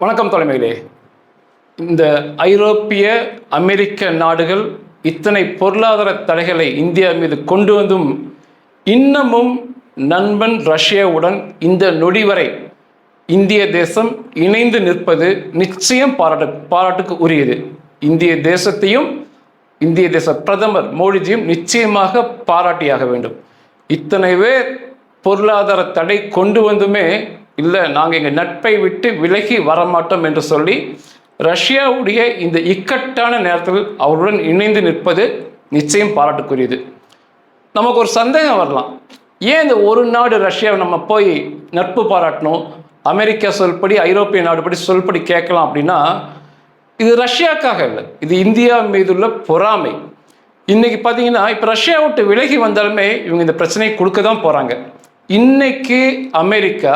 வணக்கம் தலைமையிலே. இந்த ஐரோப்பிய அமெரிக்க நாடுகள் இத்தனை பொருளாதார தடைகளை இந்தியா மீது கொண்டு வந்தும் இன்னமும் நண்பன் ரஷ்யாவுடன் இந்த நொடி வரை இந்திய தேசம் இணைந்து நிற்பது நிச்சயம் பாராட்டு பாராட்டுக்கு உரியது. இந்திய தேசத்தையும் இந்திய தேச பிரதமர் மோடிஜியும் நிச்சயமாக பாராட்டியாக வேண்டும். இத்தனை பேர் பொருளாதார தடை கொண்டு வந்துமே இல்லை நாங்கள் எங்கள் நட்பை விட்டு விலகி வரமாட்டோம் என்று சொல்லி ரஷ்யாவுடைய இந்த இக்கட்டான நேரத்தில் அவருடன் இணைந்து நிற்பது நிச்சயம் பாராட்டுக்குரியது. நமக்கு ஒரு சந்தேகம் வரலாம். ஏன் இந்த ஒரு நாடு ரஷ்யாவை நம்ம போய் நட்பு பாராட்டணும்? அமெரிக்கா சொல்படி ஐரோப்பிய நாடுபடி சொல்படி கேட்கலாம் அப்படின்னா இது ரஷ்யாக்காக இல்லை. இது இந்தியா மீதுள்ள பொறாமை. இன்னைக்கு பார்த்தீங்கன்னா இப்போ ரஷ்யா விட்டு விலகி வந்தாலுமே இவங்க இந்த பிரச்சனையை கொடுக்க தான் போகிறாங்க இன்னைக்கு அமெரிக்கா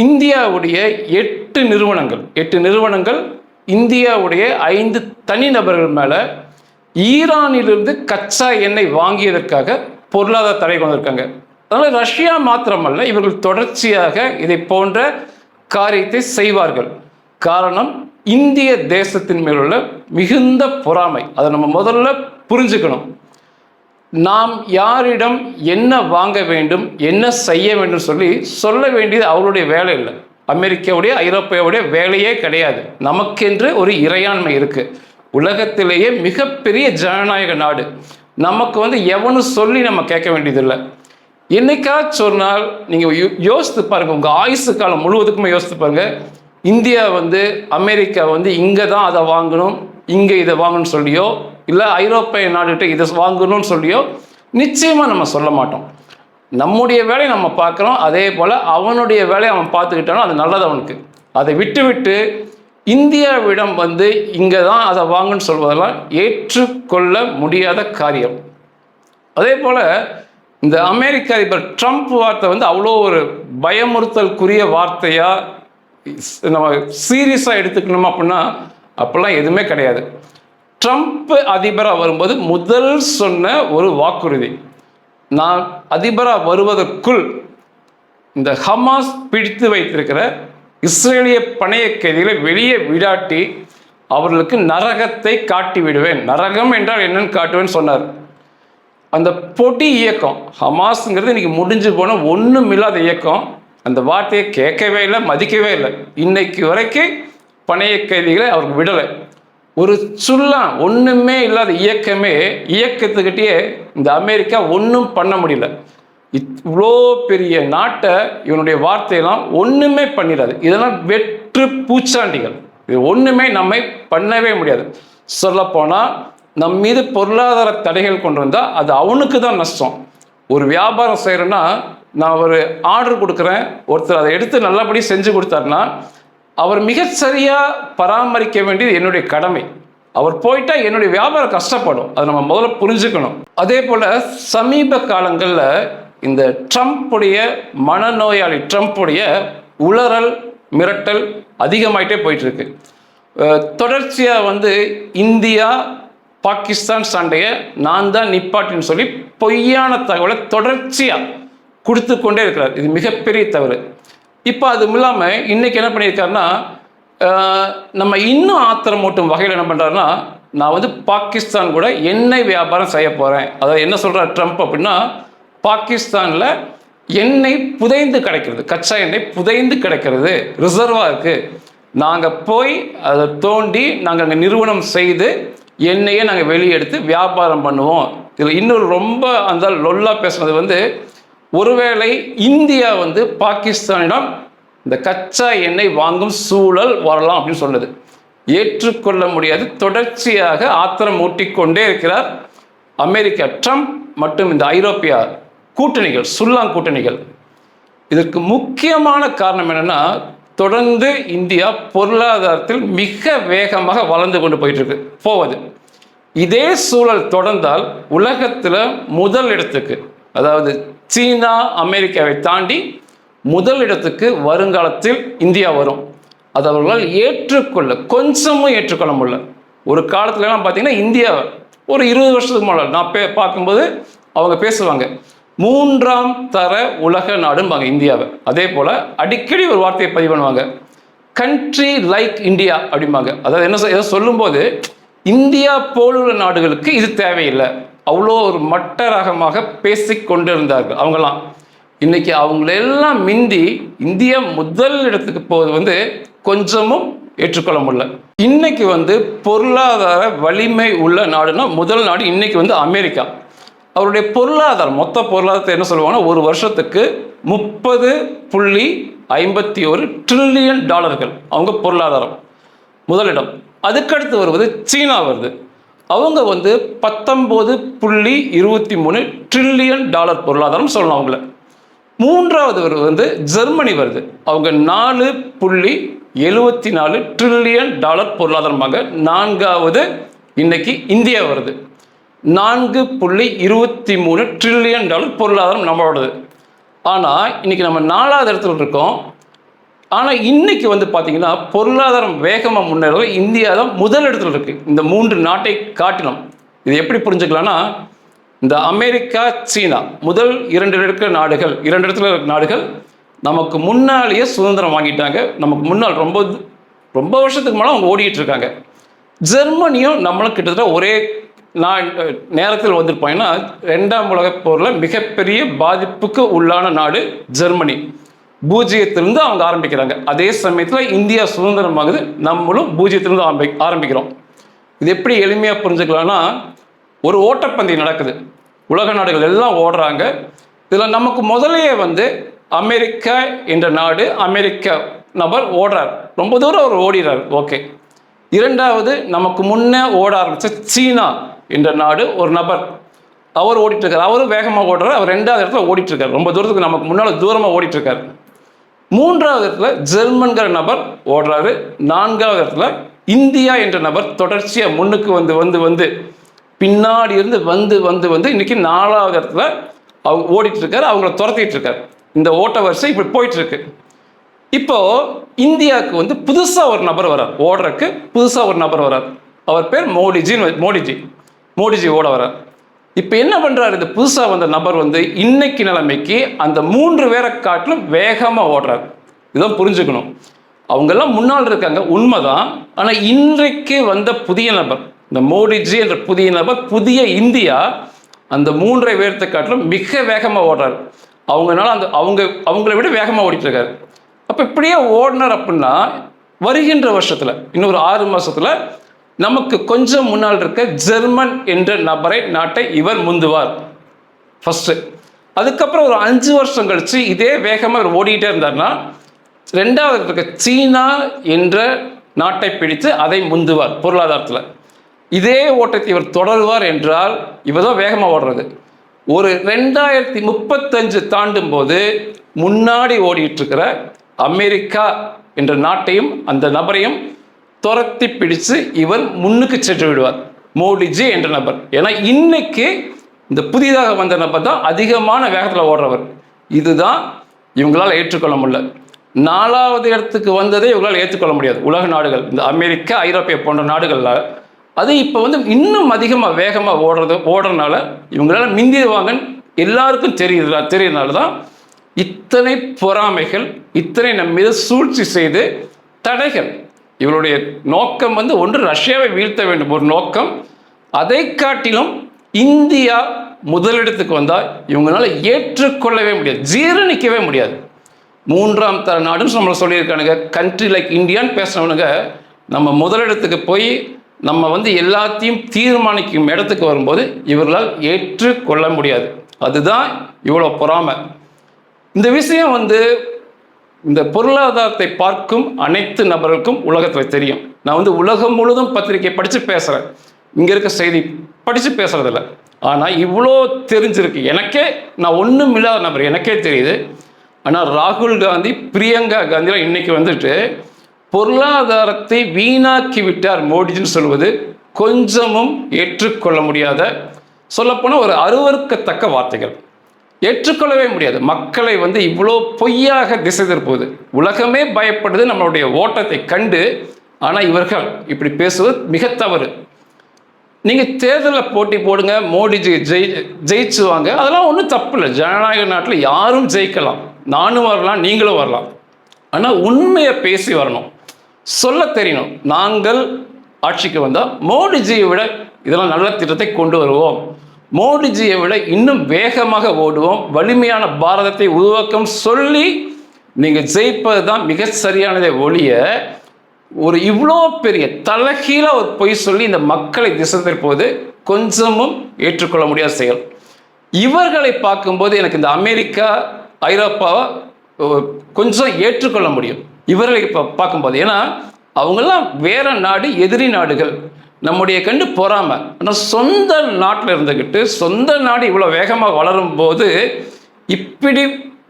இந்தியாவுடைய எட்டு நிறுவனங்கள் எட்டு நிறுவனங்கள் இந்தியாவுடைய ஐந்து தனிநபர்கள் மேலே ஈரானிலிருந்து கச்சா எண்ணெய் வாங்கியதற்காக பொருளாதார தடை கொண்டு அதனால் ரஷ்யா மாத்திரமல்ல இவர்கள் தொடர்ச்சியாக இதை போன்ற காரியத்தை செய்வார்கள். காரணம் இந்திய தேசத்தின் மேலுள்ள மிகுந்த பொறாமை. அதை நம்ம முதல்ல புரிஞ்சுக்கணும். நாம் யாரிடம் என்ன வாங்க வேண்டும் என்ன செய்ய வேண்டும் சொல்லி சொல்ல வேண்டியது அவருடைய வேலை இல்லை. அமெரிக்காவுடைய ஐரோப்பியாவுடைய வேலையே கிடையாது. நமக்கென்று ஒரு இறையாண்மை இருக்கு. உலகத்திலேயே மிகப்பெரிய ஜனநாயக நாடு. நமக்கு வந்து எவனும் சொல்லி நம்ம கேட்க வேண்டியதில்லை. என்னைக்கா சொன்னால் நீங்கள் யோ- யோசித்து பாருங்கள் உங்கள் ஆயுசு காலம் முழுவதுக்குமே யோசித்து பாருங்கள் இந்தியா வந்து அமெரிக்கா வந்து இங்கே தான் அதை வாங்கணும் இங்கே இதை வாங்கணும்னு சொல்லியோ இல்லை ஐரோப்பிய நாடுகிட்ட இதை வாங்கணும்னு சொல்லியோ நிச்சயமாக நம்ம சொல்ல மாட்டோம். நம்முடைய வேலையை நம்ம பார்க்குறோம் அதே போல் அவனுடைய வேலையை அவன் பார்த்துக்கிட்டானோ அது நல்லது அவனுக்கு. அதை விட்டு விட்டு இந்தியாவிடம் வந்து இங்கே தான் அதை வாங்குன்னு சொல்வதெல்லாம் ஏற்றுக்கொள்ள முடியாத காரியம். அதே போல் இந்த அமெரிக்க அதிபர் ட்ரம்ப் வார்த்தை வந்து அவ்வளோ ஒரு பயமுறுத்தலுக்குரிய வார்த்தையாக நம்ம சீரியஸாக எடுத்துக்கணுமா அப்படின்னா அப்போல்லாம் எதுவுமே கிடையாது. ட்ரம்ப் அதிபராக வரும்போது முதல் சொன்ன ஒரு வாக்குறுதி. நான் அதிபராக வருவதற்குள் இந்த ஹமாஸ் பிடித்து வைத்திருக்கிற இஸ்ரேலிய பணைய கைதிகளை வெளியே விடாட்டி அவர்களுக்கு நரகத்தை காட்டி விடுவேன் நரகம் என்றால் என்னன்னு காட்டுவேன்னு சொன்னார். அந்த போட்டி இயக்கம் ஹமாஸ்ங்கிறது இன்றைக்கி முடிஞ்சு போன ஒன்றும் இல்லாத இயக்கம். அந்த வார்த்தையை கேட்கவே இல்லை மதிக்கவே இல்லை. இன்னைக்கு வரைக்கும் பணைய கைதிகளை அவருக்கு விடலை. ஒரு சுல்லா ஒன்றுமே இல்லாத இயக்கமே இயக்கத்துக்கிட்டே இந்த அமெரிக்கா ஒன்றும் பண்ண முடியல. இவ்வளோ பெரிய நாட்டை இவனுடைய வார்த்தையெல்லாம் ஒன்றுமே பண்ணிடாது. இதெல்லாம் வெற்று பூச்சாண்டிகள். இது ஒன்றுமே நம்மை பண்ணவே முடியாது. சொல்லப்போனால் நம் மீது பொருளாதார தடைகள் கொண்டு வந்தால் அது அவனுக்கு தான் நஷ்டம். ஒரு வியாபாரம் செய்கிறேன்னா நான் ஒரு ஆர்டர் கொடுக்குறேன் ஒருத்தர் அதை எடுத்து நல்லபடி செஞ்சு கொடுத்தாருன்னா அவர் மிகச் சரியாக பராமரிக்க வேண்டியது என்னுடைய கடமை. அவர் போயிட்டா என்னுடைய வியாபாரம் கஷ்டப்படும். அதை நம்ம முதல்ல புரிஞ்சுக்கணும். அதே போல் சமீப காலங்களில் இந்த ட்ரம்ப்புடைய மனநோயாளி ட்ரம்ப்புடைய உளறல் மிரட்டல் அதிகமாயிட்டே போயிட்டுருக்கு. தொடர்ச்சியாக வந்து இந்தியா பாகிஸ்தான் சண்டையை நான் தான் நிப்பாட்டின்னு சொல்லி பொய்யான தகவலை தொடர்ச்சியாக கொடுத்து கொண்டே இருக்கிறார். இது மிகப்பெரிய தவறு. இப்போ அது இல்லாமல் இன்றைக்கி என்ன பண்ணியிருக்காருன்னா நம்ம இன்னும் ஆத்திரமூட்டும் வகையில் என்ன பண்ணுறாருன்னா நான் வந்து பாகிஸ்தான் கூட எண்ணெய் வியாபாரம் செய்ய போகிறேன் அதாவது என்ன சொல்கிறார் ட்ரம்ப் அப்படின்னா பாகிஸ்தானில் எண்ணெய் புதைந்து கிடைக்கிறது கச்சா எண்ணெய் புதைந்து கிடைக்கிறது ரிசர்வாக இருக்குது நாங்கள் போய் அதை தோண்டி நாங்கள் அங்கே நிறுவனம் செய்து எண்ணெயை நாங்கள் வெளியே எடுத்து வியாபாரம் பண்ணுவோம். இதில் இன்னொரு ரொம்ப அந்த லொல்லாக பேசுனது வந்து ஒருவேளை இந்தியா வந்து பாகிஸ்தானிடம் இந்த கச்சா எண்ணெய் வாங்கும் சூழல் வரலாம் அப்படின்னு சொன்னது ஏற்றுக்கொள்ள முடியாது. தொடர்ச்சியாக ஆத்திரம் ஊட்டிக்கொண்டே இருக்கிறார் அமெரிக்கா ட்ரம்ப் மற்றும் இந்த ஐரோப்பிய கூட்டணிகள் சுல்லாங் கூட்டணிகள். இதற்கு முக்கியமான காரணம் என்னென்னா தொடர்ந்து இந்தியா பொருளாதாரத்தில் மிக வேகமாக வளர்ந்து கொண்டு போயிட்டு இருக்கு போவது. இதே சூழல் தொடர்ந்தால் உலகத்தில் முதல் இடத்துக்கு அதாவது சீனா அமெரிக்காவை தாண்டி முதல் இடத்துக்கு வருங்காலத்தில் இந்தியா வரும். அது அவர்களால் ஏற்றுக்கொள்ள கொஞ்சமும் ஏற்றுக்கொள்ள முடியல. ஒரு காலத்துலலாம் பார்த்தீங்கன்னா இந்தியா ஒரு இருபது வருஷத்துக்கு முன்னாடி நான் பே பார்க்கும்போது அவங்க பேசுவாங்க மூன்றாம் தர உலக நாடும்பாங்க இந்தியாவை. அதே போல் அடிக்கடி ஒரு வார்த்தையை பதிவு பண்ணுவாங்க கண்ட்ரி லைக் இந்தியா அப்படிம்பாங்க. அதாவது என்ன சொல்லும்போது இந்தியா போலுள்ள நாடுகளுக்கு இது தேவையில்லை. அவ்வளோ ஒரு மட்ட ரகமாக பேசி கொண்டிருந்தார்கள் அவங்கெல்லாம் இன்னைக்கு அவங்களெல்லாம் மிந்தி இந்தியா முதல் இடத்துக்கு போவது வந்து கொஞ்சமும் ஏற்றுக்கொள்ள முடியல. இன்னைக்கு வந்து பொருளாதார வலிமை உள்ள நாடுனா முதல் நாடு இன்னைக்கு வந்து அமெரிக்கா. அவருடைய பொருளாதாரம் மொத்த பொருளாதாரத்தை என்ன சொல்லுவாங்கன்னா ஒரு வருஷத்துக்கு முப்பது புள்ளி ஐம்பத்தி ஒரு ட்ரில்லியன் டாலர்கள் அவங்க பொருளாதாரம் முதலிடம். அதுக்கடுத்து வருவது சீனா வருது. அவங்க வந்து பத்தொம்போது புள்ளி இருபத்தி மூணு ட்ரில்லியன் டாலர் பொருளாதாரம் சொல்லலாம் அவங்கள. மூன்றாவது வந்து ஜெர்மனி வருது. அவங்க நாலு புள்ளி எழுபத்தி நாலு ட்ரில்லியன் டாலர் பொருளாதாரமாக நான்காவது இன்னைக்கு இந்தியா வருது. நான்கு புள்ளி இருபத்தி மூணு ட்ரில்லியன் டாலர் பொருளாதாரம் நம்மளோடது. ஆனால் இன்னைக்கு நம்ம நாலாவது இடத்துல இருக்கோம். ஆனால் இன்னைக்கு வந்து பார்த்தீங்கன்னா பொருளாதாரம் வேகமாக முன்னேறது இந்தியா தான் முதல் இடத்துல இருக்கு. இந்த மூன்று நாட்டை காட்டிலும். இது எப்படி புரிஞ்சுக்கலாம்னா இந்த அமெரிக்கா சீனா முதல் இரண்டு இருக்கிற நாடுகள். இரண்டு இடத்துல இருக்கிற நாடுகள். நமக்கு முன்னாலேயே சுதந்திரம் வாங்கிட்டாங்க. நமக்கு முன்னால் ரொம்ப ரொம்ப வருஷத்துக்கு மேலே அவங்க ஓடிட்டு இருக்காங்க. ஜெர்மனியும் நம்மளும் கிட்டத்தட்ட ஒரே நான் நேரத்தில் வந்திருப்பாங்கன்னா ரெண்டாம் உலகப் போரில் மிகப்பெரிய பாதிப்புக்கு உள்ளான நாடு ஜெர்மனி. பூஜ்ஜியத்திலிருந்து அவங்க ஆரம்பிக்கிறாங்க. அதே சமயத்தில் இந்தியா சுதந்திரமாகுது. நம்மளும் பூஜ்ஜியத்திலிருந்து ஆரம்பி ஆரம்பிக்கிறோம். இது எப்படி எளிமையாக புரிஞ்சுக்கலாம்னா ஒரு ஓட்டப்பந்தயம் நடக்குது. உலக நாடுகள் எல்லாம் ஓடுறாங்க. இதில் நமக்கு முதலையே வந்து அமெரிக்கா என்ற நாடு அமெரிக்க நபர் ஓடுறார். ரொம்ப தூரம் அவர் ஓடிறார். ஓகே. இரண்டாவது நமக்கு முன்னே ஓட ஆரம்பித்த சீனா என்ற நாடு ஒரு நபர். அவர் ஓடிட்டுருக்கார் அவரும் வேகமாக ஓடுறார். அவர் ரெண்டாவது இடத்துல ஓடிட்டுருக்கார் ரொம்ப தூரத்துக்கு நமக்கு முன்னால் தூரமாக ஓடிட்டுருக்கார் மூன்றாவது இடத்துல ஜெர்மன்கிற நபர் ஓடுறாரு. நான்காவது இடத்துல இந்தியா என்ற நபர் தொடர்ச்சியாக முன்னுக்கு வந்து வந்து வந்து பின்னாடி இருந்து வந்து வந்து வந்து இன்றைக்கி நாலாவது இடத்துல அவங்க ஓடிட்டு இருக்கார் அவங்கள துரத்திட்டு இருக்காரு இந்த ஓட்ட வரிசை இப்படி போயிட்டு இருக்கு இப்போ இந்தியாவுக்கு வந்து புதுசாக ஒரு நபர் வரார். ஓடுறதுக்கு புதுசாக ஒரு நபர் வரார். அவர் பேர் மோடிஜின்னு மோடிஜி. மோடிஜி ஓட வரார். இப்போ என்ன பண்ணுறாரு இந்த புதுசாக வந்த நபர் வந்து இன்னைக்கு நிலைமைக்கு அந்த மூன்று பேரை காட்டிலும் வேகமாக ஓடுறார். இதான் புரிஞ்சுக்கணும். அவங்கெல்லாம் முன்னால் இருக்காங்க உண்மைதான். ஆனால் இன்றைக்கு வந்த புதிய நபர் இந்த மோடிஜி என்ற புதிய நபர் புதிய இந்தியா அந்த மூன்றை பேர்த்தை காட்டிலும் மிக வேகமாக ஓடுறாரு. அவங்கனால அந்த அவங்க அவங்கள விட வேகமாக ஓடிட்டுருக்காரு அப்போ இப்படியே ஓடினார் அப்படின்னா வருகின்ற வருஷத்தில் இன்னொரு ஆறு மாதத்தில் நமக்கு கொஞ்சம் முன்னால் இருக்க ஜெர்மன் என்ற நபரை நாட்டை இவர் முந்துவார். ஃபஸ்ட்டு அதுக்கப்புறம் ஒரு அஞ்சு வருஷம் கழித்து இதே வேகமாக இவர் ஓடிட்டே இருந்தார்னா ரெண்டாவது இருக்க சீனா என்ற நாட்டை பிடித்து அதை முந்துவார் பொருளாதாரத்தில். இதே ஓட்டத்தை இவர் தொடருவார் என்றால் இவர் தான் வேகமாக ஓடுறது. ஒரு ரெண்டாயிரத்தி முப்பத்தஞ்சு தாண்டும் போது முன்னாடி ஓடிட்டு இருக்கிற அமெரிக்கா என்ற நாட்டையும் அந்த நபரையும் துரத்தி பிடித்து இவர் முன்னுக்கு சென்று விடுவார் மோடிஜி என்ற நபர். ஏன்னா இன்னைக்கு இந்த புதிதாக வந்த நபர் தான் அதிகமான வேகத்தில் ஓடுறவர். இதுதான் இவங்களால் ஏற்றுக்கொள்ள முடியல. நாலாவது இடத்துக்கு வந்ததே இவங்களால் ஏற்றுக்கொள்ள முடியாது. உலக நாடுகள் இந்த அமெரிக்கா ஐரோப்பிய போன்ற நாடுகளில் அது இப்போ வந்து இன்னும் அதிகமாக வேகமாக ஓடுறது ஓடுறதுனால இவங்களால மிந்திடுவாங்கன்னு எல்லாருக்கும் தெரியுது தெரியறதுனால தான் இத்தனை பொறாமைகள் இத்தனை நம்ம மீது சூழ்ச்சி செய்து தடைகள். இவருடைய நோக்கம் வந்து ஒன்று ரஷ்யாவை வீழ்த்த வேண்டும். ஒரு நோக்கம். அதை காட்டிலும் இந்தியா முதலிடத்துக்கு வந்தால் இவங்களால ஏற்றுக்கொள்ளவே முடியாது ஜீரணிக்கவே முடியாது. மூன்றாம் தர நாடுன்னு நம்மளை சொல்லியிருக்கானுங்க. கண்ட்ரி லைக் இந்தியான்னு பேசுனவனுங்க நம்ம முதலிடத்துக்கு போய் நம்ம வந்து எல்லாத்தையும் தீர்மானிக்கும் இடத்துக்கு வரும்போது இவர்களால் ஏற்றுக்கொள்ள முடியாது. அதுதான் இவ்வளோ பொறாமை. இந்த விஷயம் வந்து இந்த பொருளாதாரத்தை பார்க்கும் அனைத்து நபர்களுக்கும் உலகத்தில் தெரியும். நான் வந்து உலகம் முழுதும் பத்திரிகை படித்து பேசுகிறேன் இங்கே இருக்க செய்தி படித்து பேசுகிறதில்ல ஆனால் இவ்வளோ தெரிஞ்சிருக்கு. எனக்கே நான் ஒன்றும் இல்லாத நபர் எனக்கே தெரியுது. ஆனால் ராகுல் காந்தி பிரியங்கா காந்திலாம் இன்றைக்கி வந்துட்டு பொருளாதாரத்தை வீணாக்கி விட்டார் மோடிஜின்னு சொல்வது கொஞ்சமும் ஏற்றுக்கொள்ள முடியாத சொல்லப்போனால் ஒரு அருவருக்கத்தக்க வார்த்தைகள். ஏற்றுக்கொள்ளவே முடியாது. மக்களை வந்து இவ்வளோ பொய்யாக திசை திருப்புவது. உலகமே பயப்படுது நம்மளுடைய ஓட்டத்தை கண்டு ஆனால் இவர்கள் இப்படி பேசுவது மிக தவறு. நீங்கள் தேர்தலில் போட்டி போடுங்க மோடிஜி ஜெயி ஜெயிச்சுவாங்க. அதெல்லாம் ஒன்றும் தப்பு இல்லை ஜனநாயக நாட்டில் யாரும் ஜெயிக்கலாம். நானும் வரலாம் நீங்களும் வரலாம். ஆனால் உண்மையை பேசி வரணும். சொல்ல தெரியணும். நாங்கள் ஆட்சிக்கு வந்தால் மோடிஜியை விட இதெல்லாம் நல்ல திட்டத்தை கொண்டு வருவோம். மோடிஜியை விட இன்னும் வேகமாக ஓடுவோம். வலிமையான பாரதத்தை உருவாக்கம் சொல்லி நீங்கள் ஜெயிப்பது தான் மிக சரியானதை ஒழிய ஒரு இவ்வளோ பெரிய தலைகீழாக ஒரு பொய் சொல்லி இந்த மக்களை திசை திருப்புவது கொஞ்சமும் ஏற்றுக்கொள்ள முடியாத செயல். இவர்களை பார்க்கும்போது எனக்கு இந்த அமெரிக்கா ஐரோப்பாவை கொஞ்சம் ஏற்றுக்கொள்ள முடியும். இவர்களை இப்போ பார்க்கும்போது. ஏன்னா அவங்கெல்லாம் வேற நாடு எதிரி நாடுகள். நம்முடைய கண்டு பொறாமை. ஆனால் சொந்த நாட்டில் இருந்துக்கிட்டு சொந்த நாடு இவ்வளோ வேகமாக வளரும் போது இப்படி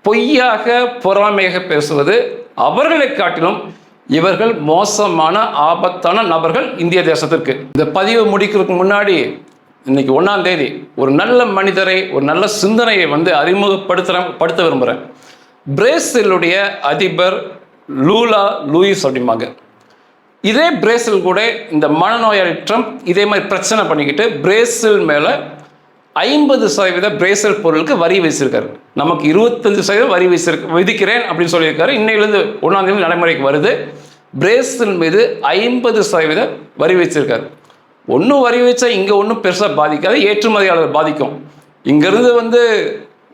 பொய்யாக பொறாமையாக பேசுவது அவர்களை காட்டிலும் இவர்கள் மோசமான ஆபத்தான நபர்கள் இந்திய தேசத்திற்கு. இந்த பதிவு முடிக்கிறதுக்கு முன்னாடி இன்னைக்கு ஒன்றாம் தேதி ஒரு நல்ல மனிதரை ஒரு நல்ல சிந்தனையை வந்து அறிமுகப்படுத்துற படுத்த விரும்புகிறேன் பிரேசிலுடைய அதிபர் லூலா லூயிஸ் அப்படிம்பாங்க. இதே பிரேசில் கூட இந்த மனநோயாளி ட்ரம்ப் இதே மாதிரி பிரச்சனை பண்ணிக்கிட்டு பிரேசில் மேலே ஐம்பது சதவீத பிரேசில் பொருளுக்கு வரி விதிச்சிருக்காரு நமக்கு இருபத்தஞ்சு சதவீதம் வரி விதிச்சிருக்கு விதிக்கிறேன் அப்படின்னு சொல்லியிருக்காரு. இன்னையிலேருந்து ஒன்றாம் தேதி நடைமுறைக்கு வருது. பிரேசில் மீது ஐம்பது சதவீத வரி விதிச்சிருக்காரு ஒன்றும் வரி வச்சா இங்கே ஒன்றும் பெருசாக பாதிக்காது ஏற்றுமதியாளர் பாதிக்கும். இங்கேருந்து வந்து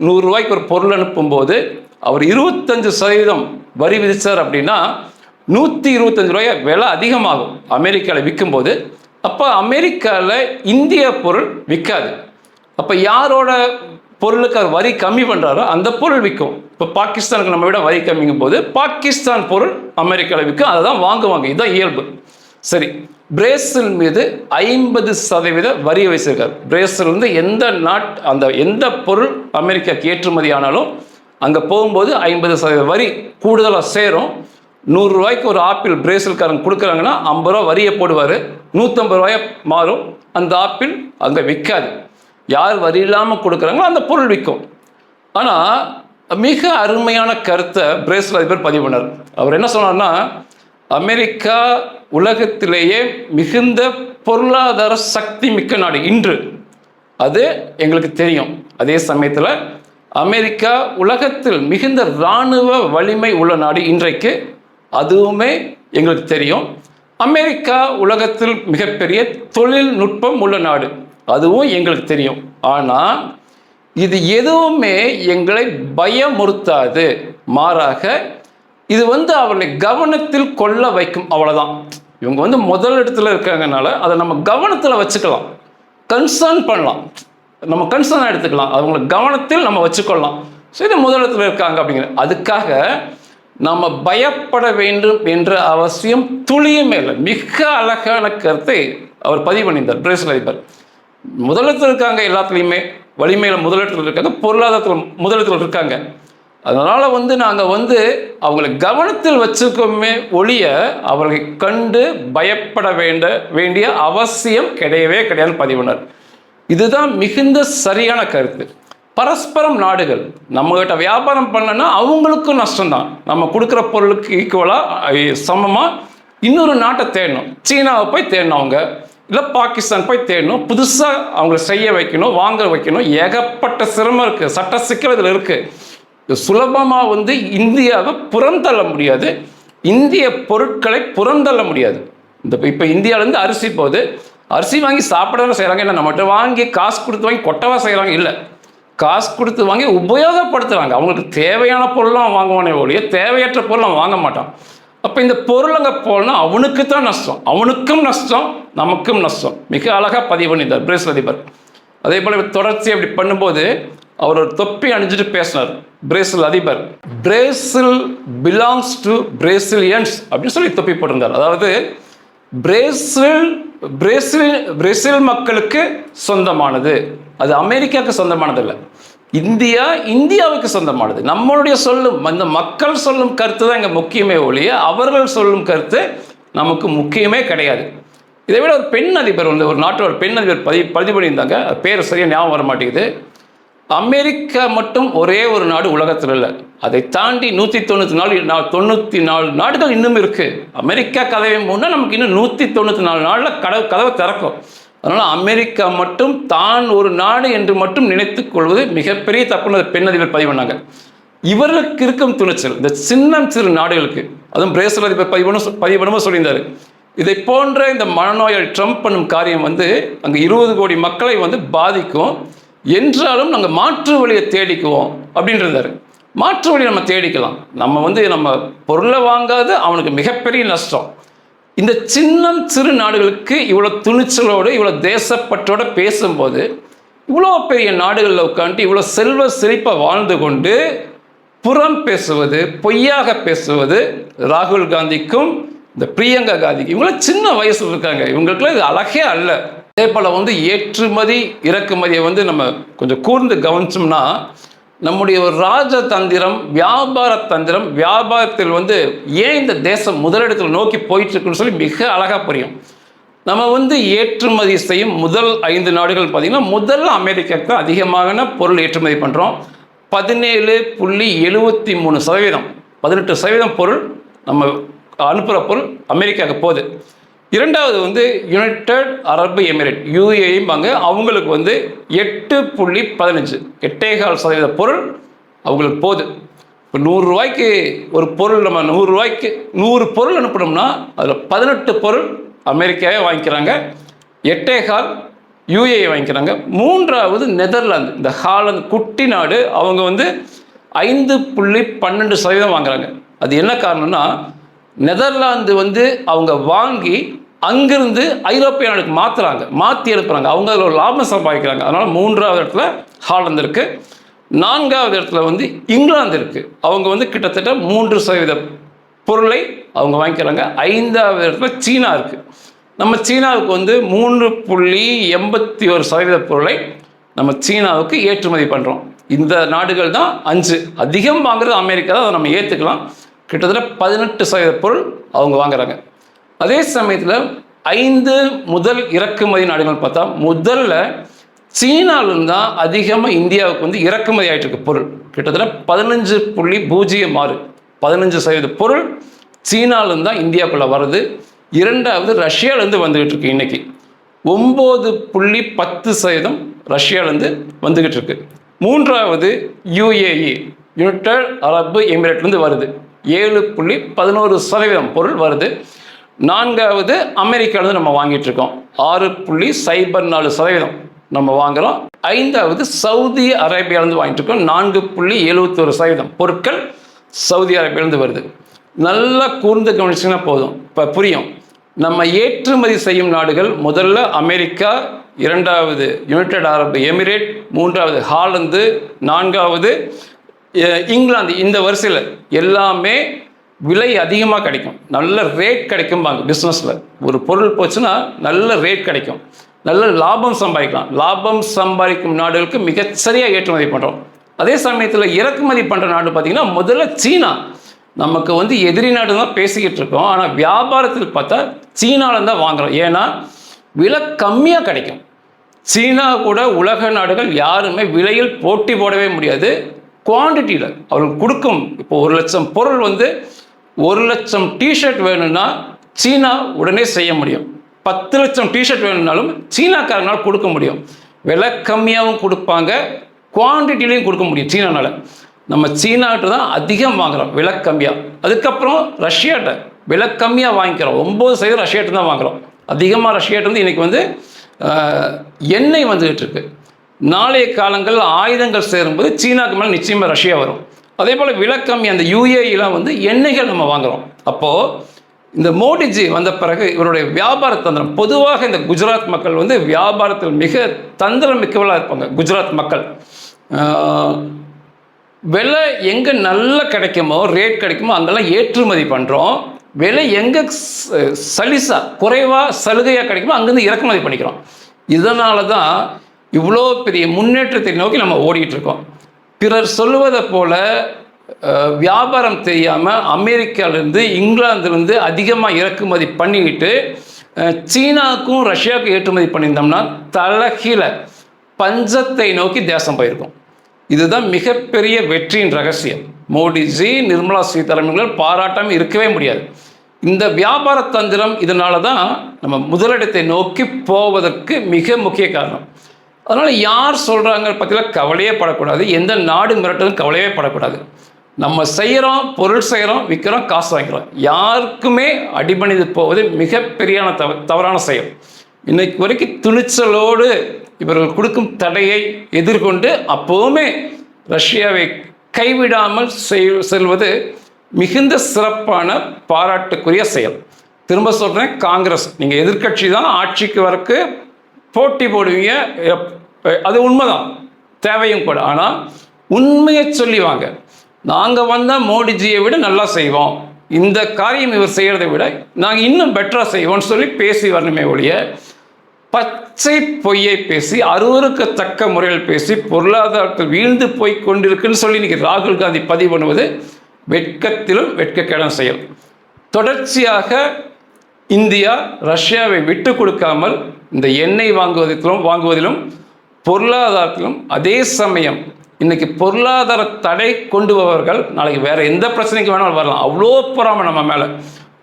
நூறுரூவாய்க்கு ஒரு பொருள் அனுப்பும்போது அவர் இருபத்தஞ்சு சதவீதம் வரி விதித்தார் அப்படின்னா நூற்றி இருபத்தஞ்சு ரூபாய் விலை அதிகமாகும். அமெரிக்காவில் விற்கும்போது அப்போ அமெரிக்காவில் இந்திய பொருள் விற்காது அப்போ யாரோட பொருளுக்கு அவர் வரி கம்மி பண்ணுறாரோ அந்த பொருள் விற்கும் இப்போ பாகிஸ்தானுக்கு நம்ம விட வரி கம்மிங்கும் போது பாகிஸ்தான் பொருள் அமெரிக்காவில் விற்கும் அதை தான் வாங்குவாங்க. இதுதான் இயல்பு. சரி பிரேசில் மீது ஐம்பது சதவீத வரி வச்சிருக்காரு பிரேசில் வந்து எந்த நாட் அந்த எந்த பொருள் அமெரிக்காவுக்கு ஏற்றுமதி ஆனாலும் அங்கே போகும்போது ஐம்பது சதவீத வரி கூடுதலாக சேரும். நூறுரூவாய்க்கு ஒரு ஆப்பிள் பிரேசல்காரங்க கொடுக்குறாங்கன்னா ஐம்பது ரூபா வரியை போடுவார். நூற்றம்பது ரூபாயை மாறும். அந்த ஆப்பிள் அங்கே விற்காது யார் வரி இல்லாமல் கொடுக்குறாங்களோ அந்த பொருள் விற்கும் ஆனால் மிக அருமையான கருத்தை பிரேசில் அதிபர் பதிவு பண்ணார். அவர் என்ன சொன்னார்னா அமெரிக்கா உலகத்திலேயே மிகுந்த பொருளாதார சக்தி மிக்க நாடு இன்று. அது எங்களுக்கு தெரியும். அதே சமயத்தில் அமெரிக்கா உலகத்தில் மிகுந்த இராணுவ வலிமை உள்ள நாடு இன்றைக்கு. அதுவுமே எங்களுக்கு தெரியும். அமெரிக்கா உலகத்தில் மிகப்பெரிய தொழில்நுட்பம் உள்ள நாடு. அதுவும் எங்களுக்கு தெரியும். ஆனால் இது எதுவுமே எங்களை பயமுறுத்தாது. மாறாக இது வந்து அவர்களை கவனத்தில் கொள்ள வைக்கும் அவ்வளோதான் இவங்க வந்து முதல் இடத்துல இருக்காங்கனால அதை நம்ம கவனத்தில் வச்சுக்கலாம். கன்சர்ன் பண்ணலாம். நம்ம கன்சர்ன் எடுத்துக்கலாம். அவங்களை கவனத்தில் நம்ம வச்சுக்கொள்ளலாம். ஸோ இது இருக்காங்க அப்படிங்கிற அதுக்காக நம்ம பயப்பட வேண்டும் என்ற அவசியம் துளியுமே இல்லை. மிக அழகான கருத்தை அவர் பதிவு பண்ணியிருந்தார் பிரேசில் அதிபர் முதலிடத்தில் இருக்காங்க எல்லாத்துலேயுமே வலிமையில் முதலிடத்தில் இருக்காங்க பொருளாதாரத்தில் முதலிடத்தில் இருக்காங்க. அதனால் வந்து நாங்கள் வந்து அவங்களை கவனத்தில் வச்சுக்கோமே ஒழிய அவர்களை கண்டு பயப்பட வேண்ட வேண்டிய அவசியம் கிடையவே கிடையாதுன்னு பதிவினார் இதுதான் மிகுந்த சரியான கருத்து. பரஸ்பரம் நாடுகள். நம்மகிட்ட வியாபாரம் பண்ணனா அவங்களுக்கும் நஷ்டம்தான். நம்ம கொடுக்குற பொருளுக்கு ஈக்குவலாக சமமாக இன்னொரு நாட்டை தேடணும். சீனாவை போய் தேடணும் அவங்க. இல்லை பாகிஸ்தான் போய் தேடணும். புதுசாக அவங்கள செய்ய வைக்கணும் வாங்க வைக்கணும். ஏகப்பட்ட சிரமம் இருக்குது சட்ட சிக்கல் இதில் இருக்குது சுலபமாக வந்து இந்தியாவை புறந்தள்ள முடியாது. இந்திய பொருட்களை புறந்தள்ள முடியாது. இந்த இப்போ இந்தியாவிலேருந்து அரிசி போகுது. அரிசி வாங்கி சாப்பிடவே செய்கிறாங்க இல்லை நம்மகிட்ட வாங்கி காசு கொடுத்து வாங்கி கொட்டவா செய்கிறாங்க இல்லை. காசு கொடுத்து வாங்கி உபயோகப்படுத்துகிறாங்க அவங்களுக்கு தேவையான பொருளும் வாங்குவானே ஒழிய தேவையற்ற பொருள் வாங்க மாட்டான். அப்போ இந்த பொருள் அங்கே போனால் அவனுக்கு தான் நஷ்டம். அவனுக்கும் நஷ்டம் நமக்கும் நஷ்டம். மிக அழகாக பதிவு பண்ணியிருந்தார். பிரேசில் அதிபர். அதே போல் தொடர்ச்சி அப்படி பண்ணும்போது அவர் ஒரு தொப்பி அணிஞ்சிட்டு பேசினார். பிரேசில் அதிபர். பிரேசில் பிலாங்ஸ் டு பிரேசிலியன்ஸ் அப்படின்னு சொல்லி தொப்பி போட்டிருந்தார். அதாவது பிரேசில் பிரேசில் பிரேசில் மக்களுக்கு சொந்தமானது. அது அமெரிக்காவுக்கு சொந்தமானது இல்லை இந்தியா இந்தியாவுக்கு சொந்தமானது. நம்மளுடைய சொல்லும் அந்த மக்கள் சொல்லும் கருத்து தான் இங்கே முக்கியமே ஒழிய அவர்கள் சொல்லும் கருத்து நமக்கு முக்கியமே கிடையாது. இதை விட ஒரு பெண் அதிபர் வந்து ஒரு நாட்டோட பெண் அதிபர் பதி பதிவு பண்ணியிருந்தாங்க அது பேர் சரியாக ஞாபகம் வர மாட்டேங்குது. அமெரிக்கா மட்டும் ஒரே ஒரு நாடு உலகத்தில் இல்லை. அதை தாண்டி நூற்றி தொண்ணூற்றி நாலு தொண்ணூற்றி நாலு நாடுகள் இன்னும் இருக்குது அமெரிக்கா கதவை முன்னே நமக்கு இன்னும் நூற்றி தொண்ணூற்றி நாலு நாளில் கதவு கதவை திறக்கும். அதனால் அமெரிக்கா மட்டும் தான் ஒரு நாடு என்று மட்டும் நினைத்து கொள்வது மிகப்பெரிய தப்புன்னு பெண் அதிபர் பதிவு பண்ணாங்க. இவர்களுக்கு இருக்கும் துணிச்சல் இந்த சின்னம் சிறு நாடுகளுக்கு அதுவும் பிரேசில் அதிபர் பதிவு பதிவு சொல்லியிருந்தாரு. இதை போன்ற இந்த மனநோயாளி ட்ரம்ப் பண்ணும் காரியம் வந்து அங்கே இருபது கோடி மக்களை வந்து பாதிக்கும். என்றாலும் நாங்கள் மாற்று வழியை தேடிக்குவோம் அப்படின்றிருந்தார். மாற்று வழி நம்ம தேடிக்கலாம். நம்ம வந்து நம்ம பொருளை வாங்காது அவனுக்கு மிகப்பெரிய நஷ்டம். இந்த சின்னம் சிறு நாடுகளுக்கு இவ்வளோ துணிச்சலோடு இவ்வளோ தேசப்பற்றோடு பேசும்போது இவ்வளோ பெரிய நாடுகளில் உட்காந்து இவ்வளோ செல்வ செழிப்பை வாழ்ந்து கொண்டு புறம் பேசுவது பொய்யாக பேசுவது ராகுல் காந்திக்கும் இந்த பிரியங்கா காந்திக்கும் இவங்களாம் சின்ன வயசில் இருக்காங்க. இவங்களுக்குலாம் இது அழகே அல்ல. அதே போல் வந்து ஏற்றுமதி இறக்குமதியை வந்து நம்ம கொஞ்சம் கூர்ந்து கவனிச்சோம்னா நம்முடைய ஒரு ராஜதந்திரம் வியாபார தந்திரம் வியாபாரத்தில் வந்து ஏன் இந்த தேசம் முதலிடத்தில் நோக்கி போயிட்டுருக்குன்னு சொல்லி மிக அழகாக புரியும். நம்ம வந்து ஏற்றுமதி செய்யும் முதல் ஐந்து நாடுகள் பார்த்திங்கன்னா முதல் அமெரிக்காவுக்கு தான் அதிகமான பொருள் ஏற்றுமதி பண்ணுறோம் பதினேழு புள்ளி எழுபத்தி மூணு சதவீதம் பதினெட்டு சதவீதம் பொருள் நம்ம அனுப்புகிற பொருள் அமெரிக்காவுக்கு போகுது. இரண்டாவது வந்து யுனைடெட் அரபு எமிரேட் யூஏம்பாங்க அவங்களுக்கு வந்து எட்டு புள்ளி பதினஞ்சு. எட்டேகால் சதவீத பொருள் அவங்களுக்கு போகுது. இப்போ நூறுரூவாய்க்கு ஒரு பொருள் நம்ம நூறுரூவாய்க்கு நூறு பொருள் அனுப்பினோம்னா அதில் பதினெட்டு பொருள் அமெரிக்காவே வாங்கிக்கிறாங்க. எட்டேகால் யூஏ வாங்கிக்கிறாங்க. மூன்றாவது நெதர்லாந்து. இந்த ஹாலந்து குட்டி நாடு அவங்க வந்து ஐந்து புள்ளி பன்னெண்டு சதவீதம் வாங்குறாங்க. அது என்ன காரணம்னா நெதர்லாந்து வந்து அவங்க வாங்கி அங்கிருந்து ஐரோப்பிய நாடுக்கு மாற்றுறாங்க மாற்றி அனுப்புகிறாங்க அவங்க அதில் ஒரு லாபம் சம்பாதிக்கிறாங்க. அதனால் மூன்றாவது இடத்துல ஹாலந்து இருக்குது நான்காவது இடத்துல வந்து இங்கிலாந்து இருக்குது அவங்க வந்து கிட்டத்தட்ட மூன்று சதவீத பொருளை அவங்க வாங்கிக்கிறாங்க. ஐந்தாவது இடத்துல சீனா இருக்குது நம்ம சீனாவுக்கு வந்து மூன்று புள்ளி எண்பத்தி ஒரு சதவீத பொருளை நம்ம சீனாவுக்கு ஏற்றுமதி பண்ணுறோம் இந்த நாடுகள் தான் அஞ்சு. அதிகம் வாங்குறது அமெரிக்கா தான். அதை நம்ம ஏற்றுக்கலாம் கிட்டத்தட்ட பதினெட்டு சதவீத பொருள் அவங்க வாங்குறாங்க. அதே சமயத்தில் ஐந்து முதல் இறக்குமதி நாடுகள் பார்த்தா முதல்ல சீனாவிலிருந்து தான் அதிகமாக இந்தியாவுக்கு வந்து இறக்குமதி ஆகிட்டு இருக்கு பொருள். கிட்டத்தட்ட பதினஞ்சு புள்ளி பூஜ்ஜியம் ஆறு பதினஞ்சு சதவீத பொருள் சீனாவிலிருந்து தான் இந்தியாவுக்குள்ளே வருது. இரண்டாவது ரஷ்யாவிலேருந்து வந்துக்கிட்டு இருக்கு இன்னைக்கு. ஒம்பது புள்ளி பத்து சதவீதம் ரஷ்யாவிலேருந்து வந்துக்கிட்டு இருக்கு. மூன்றாவது யுஏஇ யுனைடெட் அரபு எமிரேட்லேருந்து வருது. ஏழு புள்ளி பதினோரு சதவீதம் பொருள் வருது. நான்காவது அமெரிக்காவிலேருந்து நம்ம வாங்கிட்டு இருக்கோம் ஆறு புள்ளி சைபர் நாலு சதவீதம் நம்ம வாங்குகிறோம் ஐந்தாவது சவுதி அரேபியாவிலேருந்து வாங்கிட்டு இருக்கோம் நான்கு புள்ளி எழுபத்தொரு சதவீதம் பொருட்கள் சவுதி அரேபியாவிலேருந்து வருது. நல்லா கூர்ந்து கவனிச்சிங்கன்னா போதும். இப்போ புரியும். நம்ம ஏற்றுமதி செய்யும் நாடுகள் முதல்ல அமெரிக்கா இரண்டாவது யுனைடெட் அரபு எமிரேட் மூன்றாவது ஹாலந்து நான்காவது இங்கிலாந்து இந்த வரிசையில் எல்லாமே விலை அதிகமாக கிடைக்கும். நல்ல ரேட் கிடைக்கும்பாங்க பிஸ்னஸில் ஒரு பொருள் போச்சுன்னா நல்ல ரேட் கிடைக்கும். நல்ல லாபம் சம்பாதிக்கலாம். லாபம் சம்பாதிக்கும் நாடுகளுக்கு மிகச்சரியாக ஏற்றுமதி பண்ணுறோம் அதே சமயத்தில் இறக்குமதி பண்ணுற நாடு பார்த்திங்கன்னா முதல்ல சீனா. நமக்கு வந்து எதிரி நாடு தான் பேசிக்கிட்டு இருக்கோம். ஆனால் வியாபாரத்தில் பார்த்தா சீனாவில் தான் வாங்குறோம். ஏன்னா விலை கம்மியாக கிடைக்கும். சீனா கூட உலக நாடுகள் யாருமே விலையில் போட்டி போடவே முடியாது. குவான்டிட்டியில் அவர்கள் கொடுக்கும். இப்போ ஒரு லட்சம் பொருள் வந்து ஒரு லட்சம் டிஷர்ட் வேணும்னா சீனா உடனே செய்ய முடியும். பத்து லட்சம் டிஷர்ட் வேணும்னாலும் சீனாக்காரனால் கொடுக்க முடியும். விலை கம்மியாகவும் கொடுப்பாங்க குவான்டிட்டிலையும் கொடுக்க முடியும் சீனானால். நம்ம சீனாட்ட தான் அதிகம் வாங்குறோம் விலை கம்மியாக அதுக்கப்புறம் ரஷ்யாட்ட விலை கம்மியாக வாங்கிக்கிறோம். ஒம்பது சதவீதம் ரஷ்யாட்டு தான் வாங்குறோம். அதிகமாக ரஷ்யாட்டு வந்து இன்றைக்கி வந்து எண்ணெய் வந்துகிட்டு இருக்குது நாளைய காலங்களில் ஆயுதங்கள் சேரும்போது சீனாக்கு மேலே நிச்சயமாக ரஷ்யா வரும். அதே போல் விலை அந்த யூஏஇலாம் வந்து எண்ணெய்கள் நம்ம வாங்குறோம். அப்போது இந்த மோடிஜி வந்த பிறகு இவருடைய வியாபார தந்திரம் பொதுவாக இந்த குஜராத் மக்கள் வந்து வியாபாரத்தில் மிக தந்திரம் மிக்கவளாக இருப்பாங்க குஜராத் மக்கள். விலை எங்கே நல்லா கிடைக்குமோ ரேட் கிடைக்குமோ அங்கெல்லாம் ஏற்றுமதி பண்ணுறோம் விலை எங்கே சலிசா குறைவாக சலுகையாக கிடைக்குமோ அங்கேருந்து இறக்குமதி பண்ணிக்கிறோம். இதனால தான் இவ்வளோ பெரிய முன்னேற்றத்தை நோக்கி நம்ம ஓடிட்டு இருக்கோம் பிறர் சொல்லுவதை போல் வியாபாரம் தெரியாமல் அமெரிக்காவிலேருந்து இங்கிலாந்துலேருந்து அதிகமாக இறக்குமதி பண்ணிக்கிட்டு சீனாவுக்கும் ரஷ்யாவுக்கும் ஏற்றுமதி பண்ணியிருந்தோம்னா தலைகீழ பஞ்சத்தை நோக்கி தேசம் போயிருக்கும். இதுதான் மிகப்பெரிய வெற்றியின் ரகசியம். மோடிஜி நிர்மலா சீதாராமன்கள் பாராட்டாமல் இருக்கவே முடியாது. இந்த வியாபார தந்திரம் இதனால தான் நம்ம முதலிடத்தை நோக்கி போவதற்கு மிக முக்கிய காரணம். அதனால் யார் சொல்கிறாங்க பற்றிலாம் கவலையே படக்கூடாது. எந்த நாடு மிரட்டதும் கவலையே படக்கூடாது. நம்ம செய்கிறோம் பொருள் செய்கிறோம் விற்கிறோம் காசு வாங்கிறோம் யாருக்குமே அடிபணிந்து போவது மிகப்பெரியான தவ தவறான செயல். இன்னைக்கு வரைக்கும் துணிச்சலோடு இவர்கள் கொடுக்கும் தடையை எதிர்கொண்டு அப்போவுமே ரஷ்யாவை கைவிடாமல் செய் செல்வது மிகுந்த சிறப்பான பாராட்டுக்குரிய செயல். திரும்ப சொல்கிறேன் காங்கிரஸ். நீங்கள் எதிர்க்கட்சி தான் ஆட்சிக்கு வரக்கு போட்டி போடுவீங்க. எப்- அது உண்மைதான். தேவையும் கூட. ஆனால் உண்மையை சொல்லி வாங்க. நாங்கள் வந்தால் மோடிஜியை விட நல்லா செய்வோம். இந்த காரியம் இவர் செய்கிறதை விட நாங்கள் இன்னும் பெட்டராக செய்வோம்னு சொல்லி பேசி வரணுமே ஒழிய பச்சை பொய்யை பேசி அருவருக்கத்தக்க முறையில் பேசி பொருளாதாரத்தில் வீழ்ந்து போய் கொண்டிருக்குன்னு சொல்லி இன்னைக்கு ராகுல் காந்தி பதிவு பண்ணுவது வெட்கத்திலும் வெட்கக்கேடம் செயல். தொடர்ச்சியாக இந்தியா ரஷ்யாவை விட்டு கொடுக்காமல் இந்த எண்ணெய் வாங்குவதிலும் வாங்குவதிலும் பொருளாதாரத்திலும் அதே சமயம் இன்னைக்கு பொருளாதார தடை கொண்டு வருவர்கள் நாளைக்கு வேற எந்த பிரச்சனைக்கு வேணாலும் வரலாம். அவ்வளோ பொறாமை நம்ம மேலே.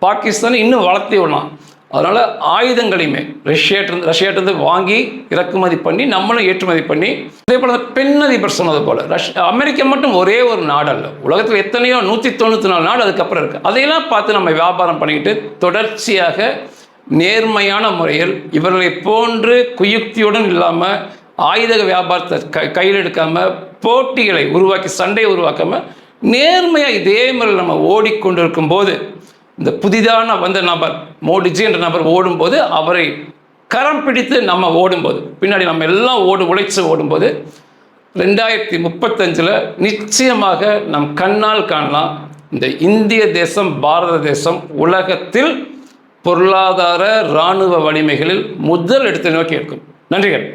பாகிஸ்தான் இன்னும் வளர்த்தி விடலாம். அதனால் ஆயுதங்களையுமே ரஷ்யாட்டிருந்து ரஷ்யாட்டிருந்து வாங்கி இறக்குமதி பண்ணி நம்மளும் ஏற்றுமதி பண்ணி அதே போல் பெண் அதிபர் சொன்னது போல் ரஷ் அமெரிக்கா மட்டும் ஒரே ஒரு நாடல்ல உலகத்தில் எத்தனையோ நூற்றி தொண்ணூற்றி நாலு நாடு அதுக்கப்புறம் இருக்குது அதையெல்லாம் பார்த்து நம்ம வியாபாரம் பண்ணிக்கிட்டு தொடர்ச்சியாக நேர்மையான முறையில் இவர்களை போன்று குயுக்தியுடன் இல்லாமல் ஆயுத வியாபாரத்தை க கையில் எடுக்காமல் போட்டிகளை உருவாக்கி சண்டையை உருவாக்காமல் நேர்மையாக இதே மாதிரி நம்ம ஓடிக்கொண்டிருக்கும் போது இந்த புதிதான வந்த நபர் மோடிஜி என்ற நபர் ஓடும்போது அவரை கரம் பிடித்து நம்ம ஓடும்போது பின்னாடி நம்ம எல்லாம் ஓடு உழைச்சி ஓடும்போது ரெண்டாயிரத்தி முப்பத்தஞ்சில் நிச்சயமாக நம் கண்ணால் காணலாம் இந்த இந்திய தேசம் பாரத தேசம் உலகத்தில் பொருளாதார இராணுவ வலிமைகளில் முதல் இடத்தை நோக்கி இருக்கும் நன்றிகள்